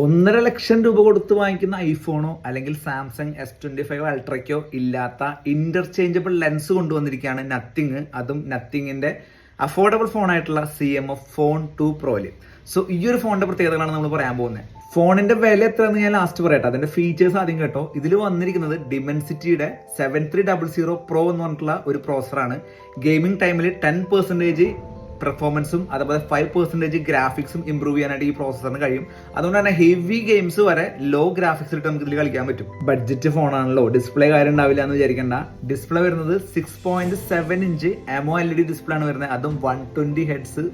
ഒന്നര ലക്ഷം രൂപ കൊടുത്ത് വാങ്ങിക്കുന്ന ഐഫോണോ അല്ലെങ്കിൽ സാംസങ് എസ് ട്വന്റി ഫൈവ് അൾട്രയ്ക്കോ ഇല്ലാത്ത ഇന്റർചേഞ്ചബിൾ ലെൻസ് കൊണ്ടുവന്നിരിക്കുകയാണ് നത്തിങ് അതും നത്തിങ്ങിന്റെ അഫോർഡബിൾ ഫോൺ ആയിട്ടുള്ള C M F phone two പ്രോയിൽ so ഈ ഒരു ഫോണിന്റെ പ്രത്യേകതകളാണ് നമ്മൾ പറയാൻ പോകുന്നത് ഫോണിന്റെ വില എത്രയെന്ന് ഞാൻ ലാസ്റ്റ് പറയട്ടെ. അതിന്റെ ഫീച്ചേഴ്സ് ആദ്യം കേട്ടോ. ഇതിൽ വന്നിരിക്കുന്നത് ഡിമെൻസിറ്റിയുടെ seven three double zero pro എന്ന് പറഞ്ഞിട്ടുള്ള ഒരു പ്രോസറാണ് ഗെയിമിംഗ് ടൈമിൽ ടെൻ പെർസെന്റേജ് പെർഫോമൻസും അതുപോലെ ഫൈവ് പെർസെന്റേജ് ഗ്രാഫിക്സും ഇംപ്രൂവ് ചെയ്യാനായിട്ട് ഈ പ്രോസസ്സറിന് കഴിയും. അതുകൊണ്ട് തന്നെ ഹെവി ഗെയിംസ് വരെ ലോ ഗ്രാഫിക്സ് ഇട്ട് നമുക്ക് ഇതിൽ കളിക്കാൻ പറ്റും. ബഡ്ജറ്റ് ഫോണാണല്ലോ ഡിസ്പ്ലേ കാര്യം ഉണ്ടാവില്ല എന്ന് വിചാരിക്കേണ്ട. ഡിസ്പ്ലേ വരുന്നത് six point seven inch AMOLED display ആണ് വരുന്നത്. അതും വൺ ട്വന്റി ഹെഡ്സ്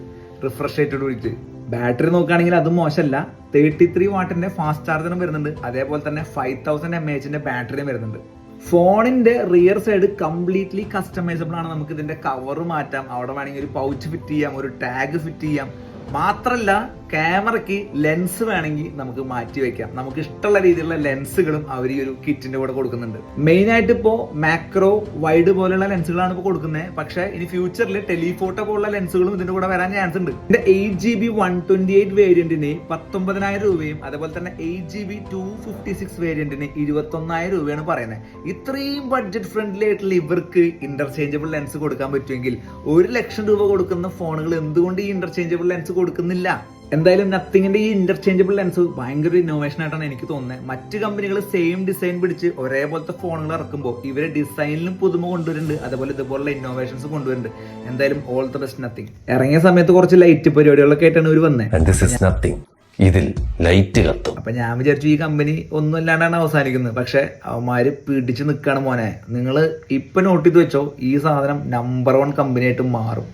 റിഫ്രഷ് ആയിട്ട് വിളിച്ച് ബാറ്ററി നോക്കുകയാണെങ്കിൽ അതും മോശമല്ല. തേർട്ടി ത്രീ വാട്ടിന്റെ ഫാസ്റ്റ് ചാർജറും വരുന്നുണ്ട്. അതേപോലെ തന്നെ ഫൈവ് തൗസൻഡ് എം എച്ചിന്റെ ബാറ്ററിയും വരുന്നുണ്ട്. ഫോണിന്റെ റിയർ സൈഡ് കംപ്ലീറ്റ്ലി കസ്റ്റമൈസബിൾ ആണ്. നമുക്ക് ഇതിന്റെ കവർ മാറ്റാം. അവിടെ വേണമെങ്കിൽ ഒരു പൗച്ച് ഫിറ്റ് ചെയ്യാം ഒരു ടാഗ് ഫിറ്റ് ചെയ്യാം. മാത്രല്ല ക്യാമറയ്ക്ക് ലെൻസ് വേണമെങ്കിൽ നമുക്ക് മാറ്റി വെക്കാം. നമുക്ക് ഇഷ്ടമുള്ള രീതിയിലുള്ള ലെൻസുകളും അവർ ഈ ഒരു കിറ്റിന്റെ കൂടെ കൊടുക്കുന്നുണ്ട്. മെയിൻ ആയിട്ട് ഇപ്പോ മാക്രോ വൈഡ് പോലുള്ള ലെൻസുകളാണ് ഇപ്പോൾ കൊടുക്കുന്നത്. പക്ഷേ ഇനി ഫ്യൂച്ചറിൽ ടെലിഫോട്ടോ പോലുള്ള ലെൻസുകളും ഇതിന്റെ കൂടെ വരാൻ ചാൻസ് ഉണ്ട്. ഇതിന്റെ eight G B one twenty eight വേരിയന്റിന് പത്തൊമ്പതിനായിരം രൂപയും അതേപോലെ തന്നെ eight G B two fifty six വേരിയന്റിന് ഇരുപത്തൊന്നായിരം രൂപയാണ് പറയുന്നത്. ഇത്രയും ബഡ്ജറ്റ് ഫ്രണ്ട്ലി ആയിട്ടുള്ള ഇവർക്ക് ഇന്റർചേഞ്ചബിൾ ലെൻസ് കൊടുക്കാൻ പറ്റുമെങ്കിൽ ഒരു ലക്ഷം രൂപ കൊടുക്കുന്ന ഫോണുകൾ എന്തുകൊണ്ട് ഈ ഇന്റർചേഞ്ചബിൾ ലെൻസ് കൊടുക്കുന്നില്ല? എന്തായാലും നത്തിങ്ങിന്റെ ഈ ഇന്റർചേഞ്ചബിൾ ലെൻസ് ഭയങ്കര ഇന്നോവേഷൻ ആയിട്ടാണ് എനിക്ക് തോന്നുന്നത് മറ്റ് കമ്പനികൾ സെയിം ഡിസൈൻ പിടിച്ച് ഒരേപോലത്തെ ഫോണുകൾ ഇറക്കുമ്പോൾ ഇവരെ ഡിസൈനിലും പുതുമ കൊണ്ടുവരുന്നുണ്ട്. അതുപോലെ ഇതുപോലുള്ള ഇന്നോവേഷൻസ് കൊണ്ടുവരുന്നുണ്ട്. എന്തായാലും ഓൾ ദ ബെസ്റ്റ് നത്തിങ് ഇറങ്ങിയ സമയത്ത് കുറച്ച് ലൈറ്റ് പരിപാടികളൊക്കെ ആയിട്ടാണ് ഇവർ വന്നത് ഇതിൽ ലൈറ്റ് കത്തും. അപ്പൊ ഞാൻ വിചാരിച്ചു ഈ കമ്പനി ഒന്നും അല്ലാണ്ടാണ് അവസാനിക്കുന്നത്. പക്ഷെ അവന്മാര് പിടിച്ചു നിൽക്കാണ് മോനെ. നിങ്ങൾ ഇപ്പൊ നോട്ട് ചെയ്ത് വെച്ചോ ഈ സാധനം നമ്പർ വൺ കമ്പനി ആയിട്ട് മാറും.